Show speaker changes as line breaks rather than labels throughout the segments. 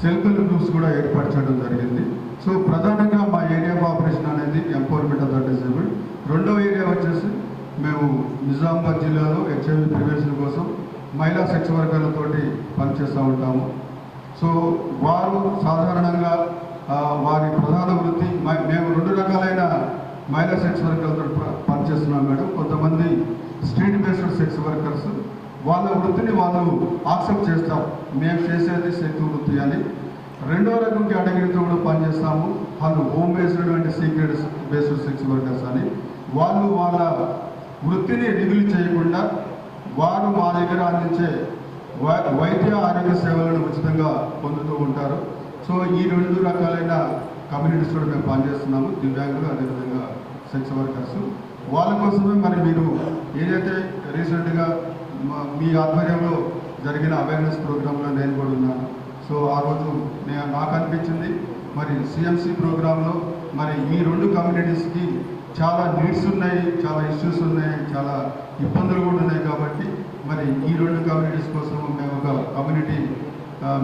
Self help groups కూడా ఏర్పరచడం జరిగింది. So ప్రధానంగా మా ఏరియా ఆపరేషన్ అనేది ఎంపవర్మెంట్ ఆఫ్ ద డిసేబుల్డ్ రెండో ఏరియా వచ్చేసి మేము నిజామాబాద్ జిల్లాలో హెచ్ఐవి ప్రివెన్షన్ కోసం మహిళా శక్తి వర్గాలతోటి పనిచేస్తూ ఉంటాము. సో వారు సాధారణంగా వారి ప్రధాన వృత్తి మేము రెండు రకాలైన మహిళా సెక్స్ వర్కర్లతో పనిచేస్తున్నాం మేడం. కొంతమంది స్ట్రీట్ బేస్డ్ సెక్స్ వర్కర్స్ వాళ్ళ వృత్తిని వాళ్ళు యాక్సెప్ట్ చేస్తారు. మేము చేసేది శక్తి వృత్తి అని. రెండో రకం కేటగిరీతో కూడా పనిచేస్తాము. వాళ్ళు home based and secret based sex workers అని. వాళ్ళు వాళ్ళ వృత్తిని రివీల్ చేయకుండా వారు మా దగ్గర అందించే వై- వైద్య ఆరోగ్య సేవలను ఉచితంగా పొందుతూ ఉంటారు. సో ఈ రెండు రకాలైన కమ్యూనిటీస్ కూడా మేము పనిచేస్తున్నాము. దివ్యాంగులు అదేవిధంగా సెక్స్ వర్కర్స్ వాళ్ళ కోసమే మరి మీరు ఏదైతే రీసెంట్గా మా- మీ ఆధ్వర్యంలో జరిగిన అవేర్నెస్ ప్రోగ్రాంలో నేను కూడా ఉన్నాను. సో ఆ రోజు నేను నాకు అనిపించింది మరి సిఎంసి ప్రోగ్రాంలో మరి ఈ రెండు కమ్యూనిటీస్కి చాలా నీడ్స్ ఉన్నాయి చాలా ఇష్యూస్ ఉన్నాయి చాలా ఇబ్బందులు కూడా ఉన్నాయి కాబట్టి మరి ఈ రెండు కమ్యూనిటీస్ కోసం మేము ఒక కమ్యూనిటీ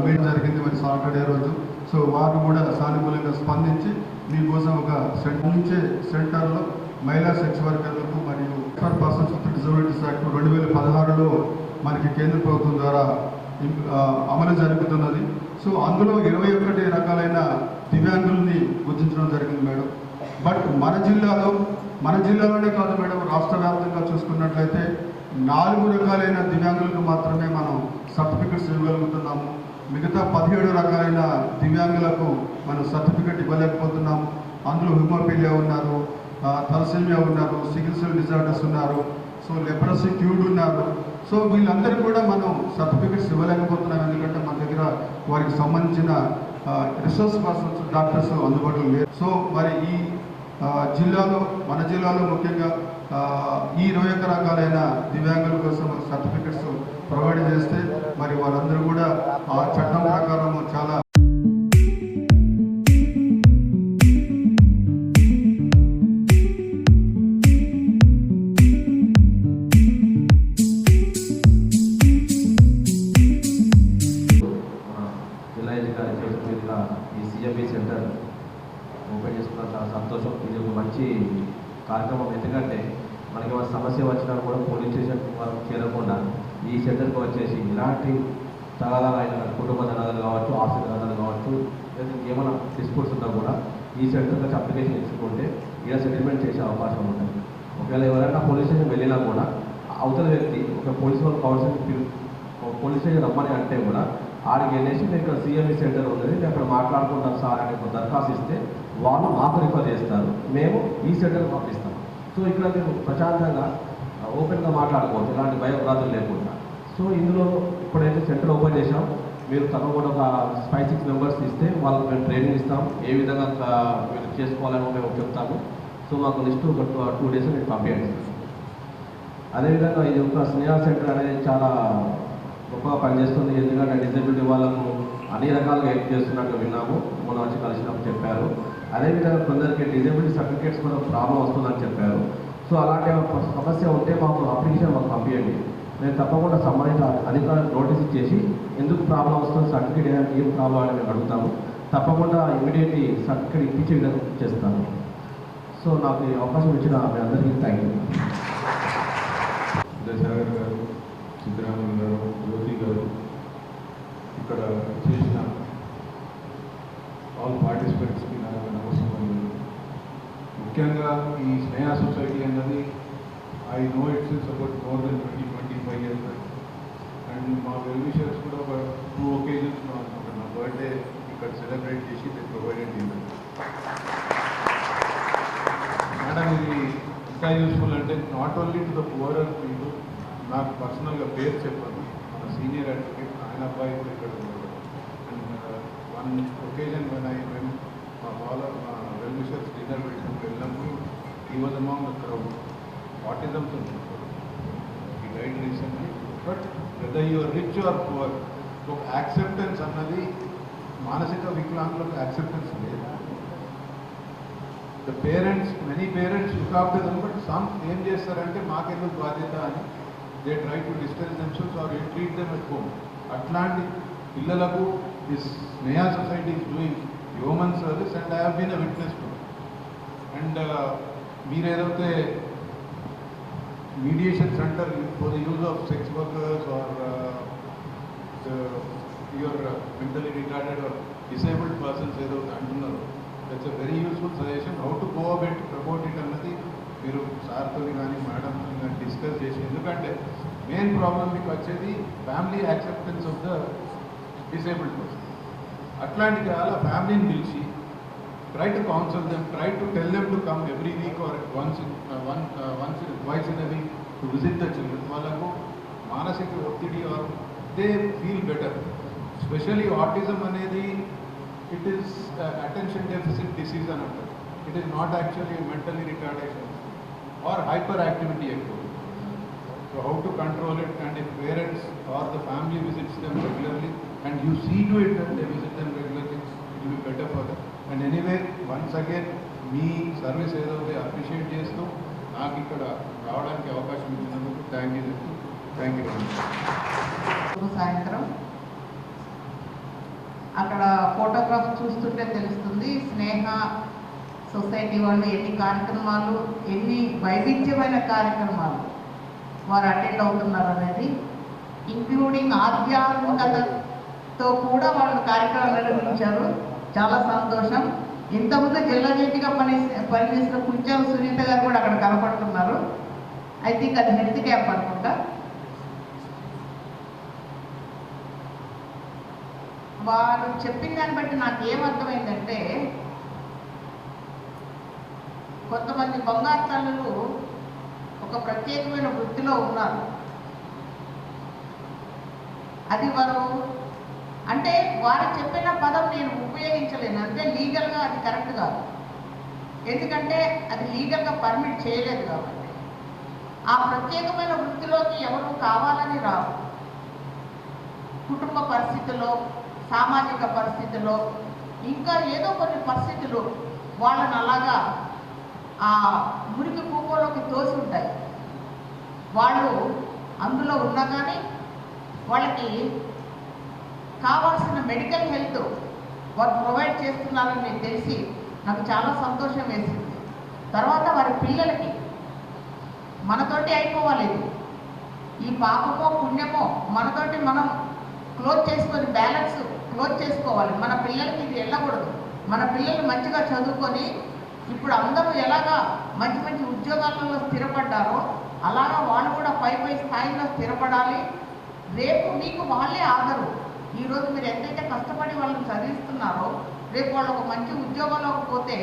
మీట్ జరిగింది మరి సాటర్డే రోజు. సో వారు కూడా సానుకూలంగా స్పందించి మీకోసం ఒక సెంటే సెంటర్లో మహిళా సెక్స్ వర్కర్లకు మరియు పర్సన్స్ విత్ డిజబిలిటీస్ యాక్ట్ రెండు వేల పదహారులో మనకి కేంద్ర ప్రభుత్వం ద్వారా అమలు జరుగుతున్నది. సో అందులో ఇరవై ఒకటి రకాలైన దివ్యాంగుల్ని గుర్తించడం జరిగింది మేడం. బట్ మన జిల్లాలో మన జిల్లాలోనే కాదు మేడం రాష్ట్ర వ్యాప్తంగా చూసుకున్నట్లయితే నాలుగు రకాలైన దివ్యాంగులకు మాత్రమే మనం సర్టిఫికెట్స్ ఇవ్వగలుగుతున్నాము. మిగతా పదిహేడు రకాలైన దివ్యాంగులకు మనం సర్టిఫికెట్ ఇవ్వలేకపోతున్నాము. అందులో హిమోపీలియా ఉన్నారు తలసేమియా ఉన్నారు సిగిల్ సెల్ డిజార్డర్స్ ఉన్నారు సో లెప్రసీ క్యూడ్ ఉన్నారు. సో వీళ్ళందరూ కూడా మనం సర్టిఫికెట్స్ ఇవ్వలేకపోతున్నాం ఎందుకంటే మన దగ్గర వారికి సంబంధించిన రిసోర్స్ పర్సన్స్ డాక్టర్స్ అందుబాటులో లేరు. సో మరి ఈ జిల్లాలో మన జిల్లాలో ముఖ్యంగా ఈ ఇరవై ఒక్క రకాలైన దివ్యాంగుల కోసం సర్టిఫికెట్స్ ప్రొవైడ్ చేస్తే మరి వారందరూ కూడా
కూడా ఈ సెంటర్ నుంచి అప్లికేషన్ ఇచ్చుకుంటే ఇలా సెటిల్మెంట్ చేసే అవకాశం ఉంటుంది. ఒకవేళ ఎవరైనా పోలీస్ స్టేషన్ వెళ్ళినా కూడా అవతల వ్యక్తి ఒక పోలీస్ వాళ్ళు కౌన్సిల్ పోలీస్ స్టేషన్ రమ్మని అంటే కూడా ఆడికి వెళ్ళేసి నేను ఇక్కడ సిఎంఈ సెంటర్ ఉంది నేను అక్కడ మాట్లాడుకుంటాను సార్ అని దరఖాస్తు ఇస్తే వాళ్ళు మాకు రిఫర్ చేస్తారు. మేము ఈ సెంటర్ పంపిస్తాం సో ఇక్కడ మేము ప్రశాంతంగా ఓపెన్గా మాట్లాడుకోవచ్చు. ఎలాంటి భయప్రాంతులు లేకుండా. సో ఇందులో ఇప్పుడైతే సెంటర్ ఓపెన్ చేసాం మీరు తప్పకుండా ఒక ఫైవ్ సిక్స్ మెంబర్స్ ఇస్తే వాళ్ళకి మేము ట్రైనింగ్ ఇస్తాం. ఏ విధంగా మీరు చేసుకోవాలని మేము చెప్తాము. సో మాకు లిస్ట్ ఒక టూ డేస్ మీరు పంపించండి అదేవిధంగా ఇది ఒక స్నేహ సెంటర్ అనేది చాలా గొప్పగా పనిచేస్తుంది. ఎందుకంటే డిజబిలిటీ వాళ్ళకు అన్ని రకాలుగా హెల్ప్ చేస్తున్నట్టు విన్నాము. మొన్న వచ్చి కలిసినప్పుడు చెప్పారు. అదేవిధంగా కొందరికి డిజబిలిటీ సర్టిఫికేట్స్ కూడా ప్రాబ్లం వస్తుందని చెప్పారు. సో అలాంటి సమస్య ఉంటే మాకు అప్లికేషన్ మాకు పంపించండి నేను తప్పకుండా సంబంధిత అధికారులకు నోటీస్ ఇచ్చేసి ఎందుకు ప్రాబ్లం వస్తుంది? సర్టిఫికేట్ ఏదైనా ఏం ప్రాబ్లం అని అడుగుతాము తప్పకుండా ఇమీడియట్లీ సర్టిఫికేట్ ఇప్పించే విధంగా చేస్తాను. సో నాకు ఈ అవకాశం ఇచ్చిన మీ అందరికీ థ్యాంక్ యూ
విద్యాసాగర్ గారు సిద్ధరామయ్య గారు జ్యోతి గారు ఇక్కడ చేసిన ఆల్ పార్టిసిపెంట్స్కి నాకు నమస్కారం ముఖ్యంగా ఈ స్నేహ సొసైటీ అన్నది I know its support about more than twenty twenty five years and మా వెల్విషర్స్ కూడా ఒక టూ ఒకేజన్స్ నా బర్త్డే ఇక్కడ సెలబ్రేట్ చేసి దే ప్రొవైడెడ్ ఈవెంట్ మేడం ఇది ఇంకా యూస్ఫుల్ అంటే not only to the poor people నాకు పర్సనల్గా పేరు చెప్పాను మన సీనియర్ అడ్వకేట్ ఆయన అబ్బాయి కూడా ఇక్కడ ఉన్నాడు and one occasion one I when మా వాళ్ళ మా వెల్విషర్స్ డిన్నర్ పెట్టుకుని వెళ్ళినప్పుడు ఈ వాజ్ అమాంగ్ ద క్రౌడ్ ఉంటుంది ఈ guide recently but whether your rich or poor ఒక యాక్సెప్టెన్స్ అన్నది మానసిక వికలాంగులకు యాక్సెప్టెన్స్ లేదా? The parents many parents look after them but some ఏం చేస్తారంటే మాకెందుకు బాధ్యత అని they try to distance themselves or you treat them at home అట్లాంటి పిల్లలకు this Sneha society is doing human service and I have been a witness to. It. And uh, mediation centre for the use of sex workers or your mentally retarded or disabled persons ఏదో అంటున్నారు. That's a very useful suggestion how to go about promote it అన్నది మీరు సార్తో కానీ మేడంతో కానీ discuss చేసి ఎందుకంటే మెయిన్ ప్రాబ్లం మీకు వచ్చేది family acceptance of the disabled person అట్లాంటి చాలా ఫ్యామిలీని పిలిచి try to counsel them, try to tell them to come every week or once in, uh, one, uh, once in, twice in a week to visit the children. వాళ్ళకు మానసిక ఒత్తిడి or they feel better specially autism అనేది it is attention deficit disease అని అంటారు it is not actually mentally retardation or hyper activity ఎక్కువ So how to control it and if parents or the family visits them regularly and you see to it that they visit them regularly, it will be better for And anyway once again me service ఏదో appreciate చేస్తూ నాకు ఇక్కడ రావడానికి అవకాశం ఇచ్చినందుకు thank you చెప్తూ thank you very much
సాయంత్రం అక్కడ ఫోటోగ్రాఫ్ చూస్తుంటే తెలుస్తుంది స్నేహ సొసైటీ వాళ్ళు ఎన్ని కార్యక్రమాలు ఎన్ని వైవిధ్యమైన కార్యక్రమాలు వారు అటెండ్ అవుతున్నారు అనేది ఇంక్లూడింగ్ ఆధ్యాత్మికతతో కూడా వాళ్ళు కార్యక్రమాలు నిర్వహించారు. చాలా సంతోషం. ఇంతకుముందు జిల్లా జడ్జిగా పని పనిచేసిన కుంచాల సునీత గారు కూడా అక్కడ కనపడుతున్నారు. ఐ థింక్ అది హెల్త్ క్యాంప్ అనుకుంటా. వారు చెప్పిన దాన్ని బట్టి నాకు ఏమర్థమైందంటే కొంతమంది బంగారు తల్లులు ఒక ప్రత్యేకమైన వృత్తిలో ఉన్నారు. అది వారు అంటే వారు చెప్పిన పదం నేను ఉపయోగించలేను. అంటే లీగల్గా అది కరెక్ట్ కాదు. ఎందుకంటే అది లీగల్గా పర్మిట్ చేయలేదు కాబట్టి. ఆ ప్రత్యేకమైన వృత్తిలోకి ఎవరు కావాలని రావు కుటుంబ పరిస్థితుల్లో సామాజిక పరిస్థితుల్లో ఇంకా ఏదో కొన్ని పరిస్థితులు వాళ్ళని అలాగా ఆ మురికి కూపంలోకి తోసి ఉంటాయి. వాళ్ళు అందులో ఉన్నా కానీ వాళ్ళకి కావాల్సిన మెడికల్ హెల్త్ వారు ప్రొవైడ్ చేస్తున్నారని నేను తెలిసి నాకు చాలా సంతోషం వేసింది. తర్వాత వారి పిల్లలకి మనతోటి అయిపోవాలి ఇది. ఈ పాపమో పుణ్యమో మనతోటి మనం క్లోజ్ చేసుకొని బ్యాలెన్స్ క్లోజ్ చేసుకోవాలి. మన పిల్లలకి ఇది వెళ్ళకూడదు. మన పిల్లలు మంచిగా చదువుకొని ఇప్పుడు అందరూ ఎలాగా మంచి మంచి ఉద్యోగాలలో స్థిరపడ్డారో అలాగా వాళ్ళు కూడా పై పై స్థాయిలో స్థిరపడాలి. రేపు మీకు వాళ్ళే ఆదరు. ఈరోజు మీరు ఎంతైతే కష్టపడి వాళ్ళని చదివిస్తున్నారో రేపు వాళ్ళు ఒక మంచి ఉద్యోగంలోకి పోతే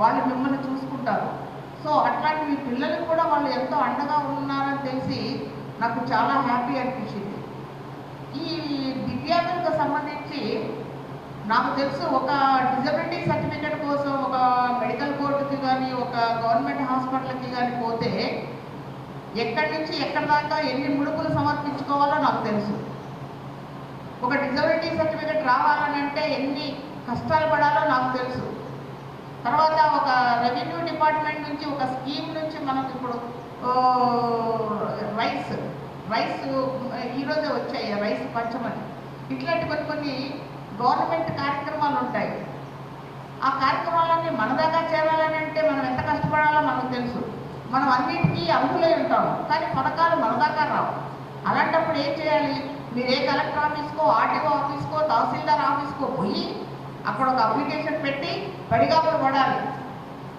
వాళ్ళు మిమ్మల్ని చూసుకుంటారు. సో అట్లాంటి మీ పిల్లలకు కూడా వాళ్ళు ఎంతో అండగా ఉన్నారని తెలిసి నాకు చాలా హ్యాపీ అనిపించింది. ఈ దివ్యాంగులకు సంబంధించి నాకు తెలుసు ఒక డిజబిలిటీ సర్టిఫికేట్ కోసం ఒక మెడికల్ కోర్టుకి కానీ ఒక గవర్నమెంట్ హాస్పిటల్కి కానీ పోతే ఎక్కడి నుంచి ఎక్కడి దాకా ఎన్ని ముడుపులు సమర్పించుకోవాలో నాకు తెలుసు. ఒక డిజబిలిటీ సర్టిఫికేట్ రావాలని అంటే ఎన్ని కష్టాలు పడాలో నాకు తెలుసు. తర్వాత ఒక రెవెన్యూ డిపార్ట్మెంట్ నుంచి ఒక స్కీమ్ నుంచి మనకు ఇప్పుడు రైస్ రైస్ ఈరోజే వచ్చాయి రైస్ పంచమని. ఇట్లాంటి కొన్ని కొన్ని గవర్నమెంట్ కార్యక్రమాలు ఉంటాయి. ఆ కార్యక్రమాలన్నీ మన దాకా చేరాలని అంటే మనం ఎంత కష్టపడాలో మనకు తెలుసు. మనం అన్నిటికీ అర్హులై ఉంటాము. కానీ పథకాలు మన దాకా రావు. అలాంటప్పుడు ఏం చేయాలి? మీరు ఏ కలెక్టర్ ఆఫీస్కో ఆర్టీఓ ఆఫీస్కో తహసీల్దార్ ఆఫీస్కో పోయి అక్కడ ఒక అప్లికేషన్ పెట్టి పడిగాపులు పడాలి.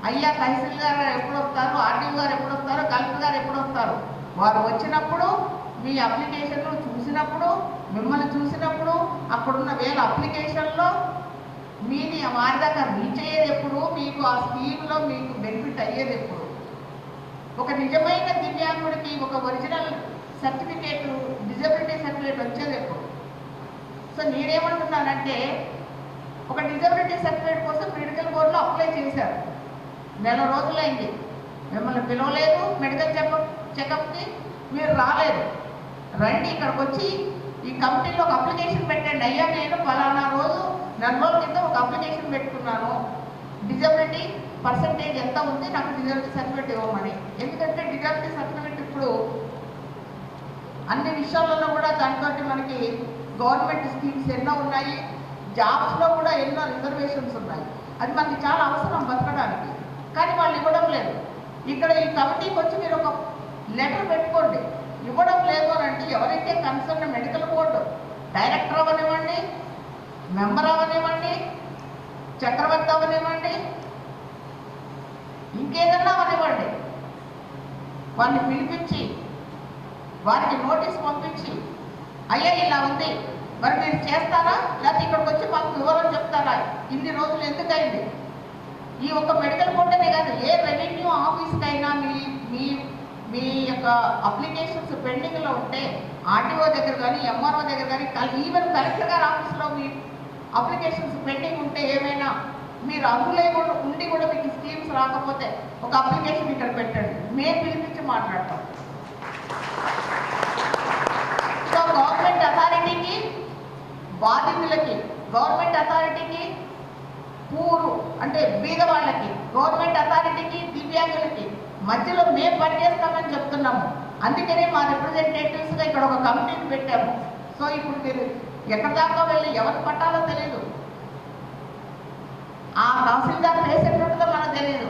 అయ్యా తహసీల్దార్ గారు ఎప్పుడు వస్తారు ఆర్టీఓ గారు ఎప్పుడు వస్తారు కలెక్టర్ గారు ఎప్పుడు వస్తారు? వారు వచ్చినప్పుడు మీ అప్లికేషన్లు చూసినప్పుడు మిమ్మల్ని చూసినప్పుడు అక్కడున్న వేల అప్లికేషన్లో మీది వారి దాకా రీచ్ అయ్యేది ఎప్పుడు? మీకు ఆ స్కీమ్లో మీకు బెనిఫిట్ అయ్యేది ఎప్పుడు? ఒక నిజమైన దివ్యాంగుడికి ఒక ఒరిజినల్ సర్టిఫికేట్ డిజబిలిటీ సర్టిఫికేట్ వచ్చేది ఎప్పుడు సో నేనేమంటున్నానంటే ఒక డిజబిలిటీ సర్టిఫికేట్ కోసం మెడికల్ బోర్డులో అప్లై చేశారు. నెల రోజులైంది. మిమ్మల్ని పిలవలేదు మెడికల్ చెకప్ చెకప్కి మీరు రాలేదు. రండి ఇక్కడికి వచ్చి ఈ కంపెనీలో ఒక అప్లికేషన్ పెట్టండి. అయ్యా నేను ఫలానా రోజు నెల రోజుల కింద ఒక అప్లికేషన్ పెట్టుకున్నాను. డిజబిలిటీ పర్సంటేజ్ ఎంత ఉంది? నాకు డిజబిలిటీ సర్టిఫికేట్ ఇవ్వమని. ఎందుకంటే డిజబిలిటీ సర్టిఫికేట్ ఇప్పుడు అన్ని విషయాలలో కూడా దానితోటి మనకి గవర్నమెంట్ స్కీమ్స్ ఎన్నో ఉన్నాయి. జాబ్స్లో కూడా ఎన్నో రిజర్వేషన్స్ ఉన్నాయి. అది మనకి చాలా అవసరం బతకడానికి. కానీ వాళ్ళు ఇవ్వడం లేదు. ఇక్కడ ఈ కమిటీకి వచ్చి మీరు ఒక లెటర్ పెట్టుకోండి. ఇవ్వడం లేదు అని అంటే ఎవరైతే కన్సర్న్ మెడికల్ బోర్డు డైరెక్టర్ అవనివ్వండి మెంబర్ అవనివ్వండి చక్రవర్తి అవనివ్వండి ఇంకేదన్నా అవనివ్వండి. వాడిని పిలిపించి వారికి నోటీస్ పంపించి అయ్యా ఇలా ఉంది. మరి మీరు చేస్తారా? లేకపోతే ఇక్కడికి వచ్చి మాకు వివరం చెప్తారా? ఇన్ని రోజులు ఎందుకైంది? ఈ ఒక్క మెడికల్ బోర్డునే కాదు ఏ రెవెన్యూ ఆఫీస్కైనా మీ మీ మీ యొక్క అప్లికేషన్స్ పెండింగ్లో ఉంటే ఆర్టీఓ దగ్గర కానీ ఎంఆర్ఓ దగ్గర కానీ ఈవెన్ కలెక్టర్ గారి ఆఫీస్లో మీ అప్లికేషన్స్ పెండింగ్ ఉంటే ఏమైనా మీరు అందులో కూడా ఉండి కూడా మీకు స్కీమ్స్ రాకపోతే ఒక అప్లికేషన్ ఇక్కడ పెట్టండి. మేము పిలిపించి మాట్లాడతాం సో గవర్నమెంట్ అథారిటీకి బాధితులకి గవర్నమెంట్ అథారిటీకి పూరు అంటే బీద వాళ్ళకి గవర్నమెంట్ అథారిటీకి దివ్యాంగులకి మధ్యలో మేము పనిచేస్తామని చెప్తున్నాము. అందుకనే మా రిప్రజెంటేటివ్స్గా ఇక్కడ ఒక కమిటీని పెట్టాము. సో ఇప్పుడు మీరు ఎక్కడి దాకా వెళ్ళి ఎవరు పట్టాలో తెలియదు ఆ తహసీల్దార్ ఫేస్ ఎట్లుంటుందో మనకు తెలియదు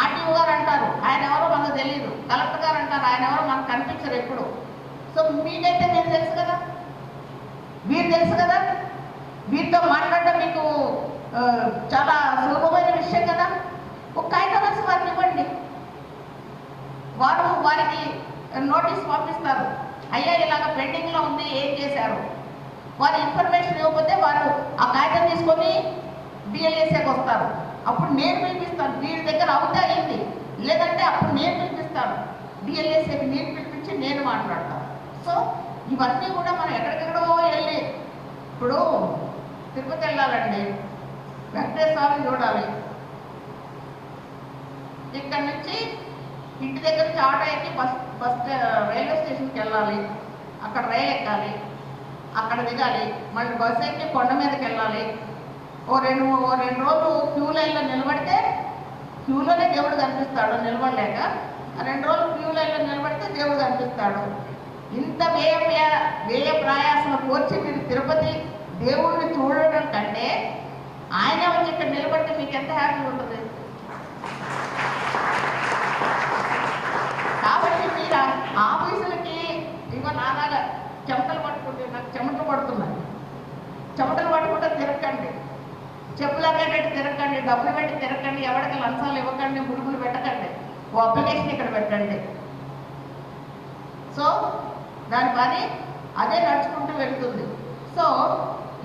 ఆర్టీఓ గారు అంటారు ఆయన ఎవరో మనకు తెలియదు కలెక్టర్ గారు అంటారు ఆయన ఎవరో మనకు కనిపించరు ఎప్పుడు. సో మీకైతే మీకు తెలుసు కదా మీరు తెలుసు కదా? వీరితో మాట్లాడడం మీకు చాలా సులభమైన విషయం కదా? ఒక కాగితం రాసి వారికి ఇవ్వండి. వారు వారికి నోటీస్ పంపిస్తారు. అయ్యా ఇలాగ పెండింగ్లో ఉంది ఏం చేశారు? వారి ఇన్ఫర్మేషన్ ఇవ్వకపోతే వారు ఆ కాగితం తీసుకొని బిఎల్ఏసీకి వస్తారు. అప్పుడు నేను పిలిపిస్తాను. వీరి దగ్గర అవుతే అయింది లేదంటే అప్పుడు నేను పిలిపిస్తాను. బిఎల్ఏసీకి నేను పిలిపించి నేను మాట్లాడతాను. సో ఇవన్నీ కూడా మనం ఎక్కడికెక్కడో వెళ్ళి ఇప్పుడు తిరుపతి వెళ్ళాలండి. వెంకటేశ్వరం చూడాలి. ఇక్కడ నుంచి ఇంటి దగ్గర నుంచి ఆటో ఎక్కి బస్ బస్ రైల్వే స్టేషన్కి వెళ్ళాలి. అక్కడ రైలు ఎక్కాలి. అక్కడ దిగాలి. మళ్ళీ బస్ ఎక్కి కొండ మీదకి వెళ్ళాలి. ఓ రెండు ఓ రెండు రోజులు క్యూ లైన్లో నిలబడితే క్యూలోనే దేవుడు కనిపిస్తాడు. నిలబడలేక ఆ రెండు రోజులు క్యూ లైన్లో నిలబడితే దేవుడు కనిపిస్తాడు. ఇంత వ్యయ వ్యయ- ప్రయాసం కోర్చి మీరు తిరుపతి దేవుణ్ణి చూడడం కంటే ఆయన వచ్చి ఇక్కడ నిలబడితే మీకు ఎంత హ్యాపీ ఉంటుంది? కాబట్టి మీరు ఆఫీసులకి ఇగో నాలాగా చెమటలు పట్టుకుంటే నాకు చెమటలు పడుతున్నాయి. చెమటలు పట్టుకుంటే తిరగండి. చెప్పులు అక్కడ తిరగండి డబ్బులు పెట్టి తిరగండి ఎవరికి లంచాలు ఇవ్వకండి ముడుగులు పెట్టకండి. ఓ అప్లికేషన్ ఇక్కడ పెట్టండి. సో దాని పని అదే నడుచుకుంటూ వెళ్తుంది. సో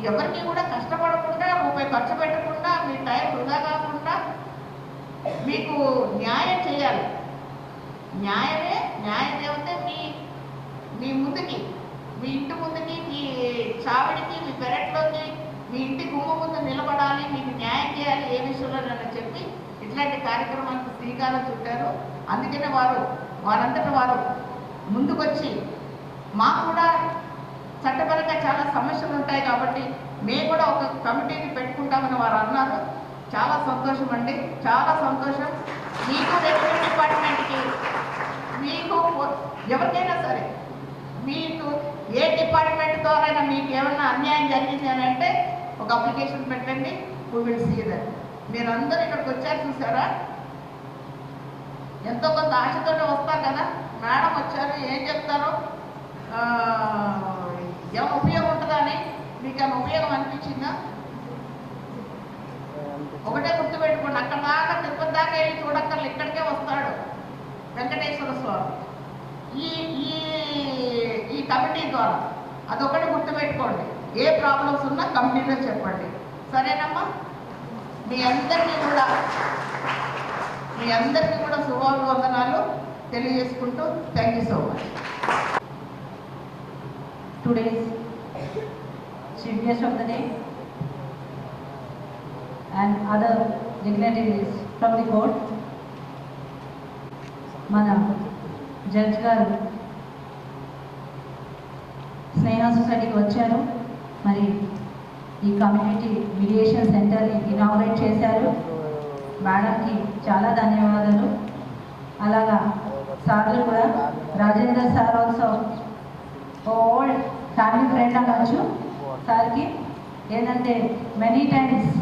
ఎవరికి కూడా కష్టపడకుండా ముప్పై ఖర్చు పెట్టకుండా మీ టైం వృధా కాకుండా మీకు న్యాయం చేయాలి. న్యాయమే న్యాయ దేవత మీ మీ ముందుకి మీ ఇంటి ముందుకి మీ చావిడికి మీ పెరట్లోకి మీ ఇంటి గుమ్మ ముందు నిలబడాలి మీకు న్యాయం చేయాలి ఏ విషయంలో నన్ను చెప్పి ఇట్లాంటి కార్యక్రమానికి శ్రీకారం చుట్టారు. అందుకనే వారు వారంతటా వారు ముందుకొచ్చి మాకు కూడా చట్టపరంగా చాలా సమస్యలు ఉంటాయి కాబట్టి మేము కూడా ఒక కమిటీని పెట్టుకుంటామని వారు అన్నారు. చాలా సంతోషం అండి. చాలా సంతోషం. మీకు రెవెన్యూ డిపార్ట్మెంట్కి మీకు ఎవరికైనా సరే మీకు ఏ డిపార్ట్మెంట్ ద్వారా మీకు ఏమైనా అన్యాయం జరిగింది అని అంటే ఒక అప్లికేషన్ పెట్టండి. వీ విల్ సీ దట్ మీరందరూ ఇక్కడికి వచ్చారు చూసారా? ఎంతో కొంత ఆశతోనే వస్తారు కదా? మేడం వచ్చారు. ఏం చెప్తారో? ఏమైనా ఉపయోగం ఉంటుందా అని? మీకు ఏమైనా ఉపయోగం అనిపించిందా? ఒకటే గుర్తుపెట్టుకోండి అక్కడ దాకా తిరుపతి దాకా వెళ్ళి చూడక్కర్లు ఇక్కడికే వస్తాడు వెంకటేశ్వర స్వామి. ఈ ఈ ఈ కమిటీ ద్వారా అదొకటి గుర్తుపెట్టుకోండి ఏ ప్రాబ్లమ్స్ ఉన్నా కమిటీలో చెప్పండి. సరేనమ్మా? మీ అందరికీ కూడా మీ అందరికీ కూడా శుభాభివందనాలు తెలియజేసుకుంటూ thank you so much.
Today's chief guest of the day. And other dignitaries from the court. మన జడ్జ్ గారు స్నేహ సొసైటీకి వచ్చారు. మరి ఈ కమ్యూనిటీ మీడియేషన్ సెంటర్ని ఇనాగరేట్ చేశారు. మేడంకి చాలా ధన్యవాదాలు. అలాగా సార్లు కూడా Rajender sir also old family friend అనొచ్చు సార్కి ఏంటంటే మెనీ టైమ్స్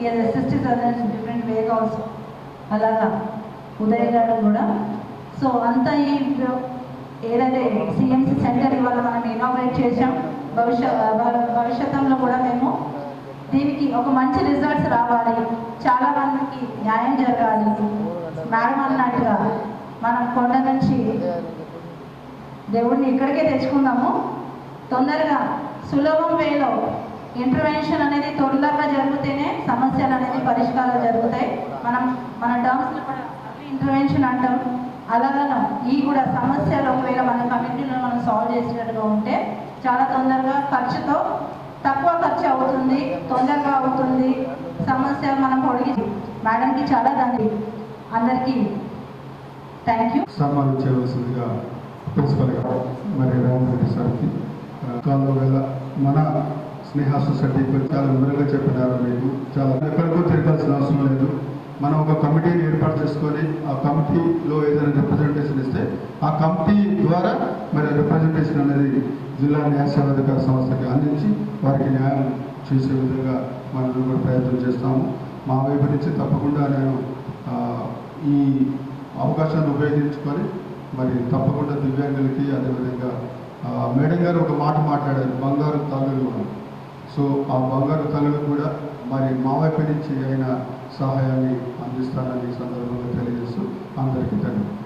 ఈ assisted others different ways also అలాగా. ఉదయ్ గారు కూడా. సో అంతా ఈ ఏదైతే సిఎంసి సెంటర్ ఇవాళ మనం ఇనాగ్రేట్ చేసాం భవిష్య భవిష్యత్తులో కూడా మేము దీనికి ఒక మంచి రిజల్ట్స్ రావాలి. చాలా మందికి న్యాయం జరగాలి. మేడం అన్నట్టుగా మనం కొండ నుంచి దేవుడిని ఇక్కడికే తెచ్చుకుందాము. తొందరగా సులభం వేలో ఇంటర్వెన్షన్ అనేది తొందరగా జరిగితేనే సమస్యలు అనేది పరిష్కారాలు జరుగుతాయి. మనం మన టర్మ్స్లో కూడా ఇంటర్వెన్షన్ అంటాం. అలాగను ఈ కూడా సమస్యలు ఒకవేళ మన కమిటీలో మనం సాల్వ్ చేసినట్టుగా ఉంటే చాలా తొందరగా ఖర్చుతో తక్కువ ఖర్చు అవుతుంది తొందరగా అవుతుంది. సమస్య మనం పొడిగి మేడంకి చాలా దాన్ని అందరికీ థ్యాంక్ యూ
సన్మానం చేయవలసిందిగా ప్రిన్సిపల్ గారు మరి రామ్ రెడ్డి సార్కి కాలువ గల మన స్నేహ సొసైటీ గురించి చాలా వివరంగా చెప్పినారు మీకు. చాలా ఎక్కడికో తిరగాల్సిన అవసరం లేదు. మనం ఒక కమిటీని ఏర్పాటు చేసుకొని ఆ కమిటీలో ఏదైనా రిప్రజెంటేషన్ ఇస్తే ఆ కమిటీ ద్వారా మరి రిప్రజెంటేషన్ అనేది జిల్లా న్యాయ సేవాధికార సంస్థకి అందించి వారికి న్యాయం చేసే విధంగా మనం కూడా ప్రయత్నం చేస్తాము. మా వైపు నుంచి తప్పకుండా నేను ఈ అవకాశాన్ని ఉపయోగించుకొని మరి తప్పకుండా దివ్యాంగులకి అదేవిధంగా మేడం గారు ఒక మాట మాట్లాడారు బంగారు తల్లులు సో ఆ బంగారు తల్లులు కూడా మరి మా వైపు నుంచి ఆయన సహాయాన్ని అందిస్తారని ఈ సందర్భంగా తెలియజేస్తూ అందరికీ ధన్యవాదాలు.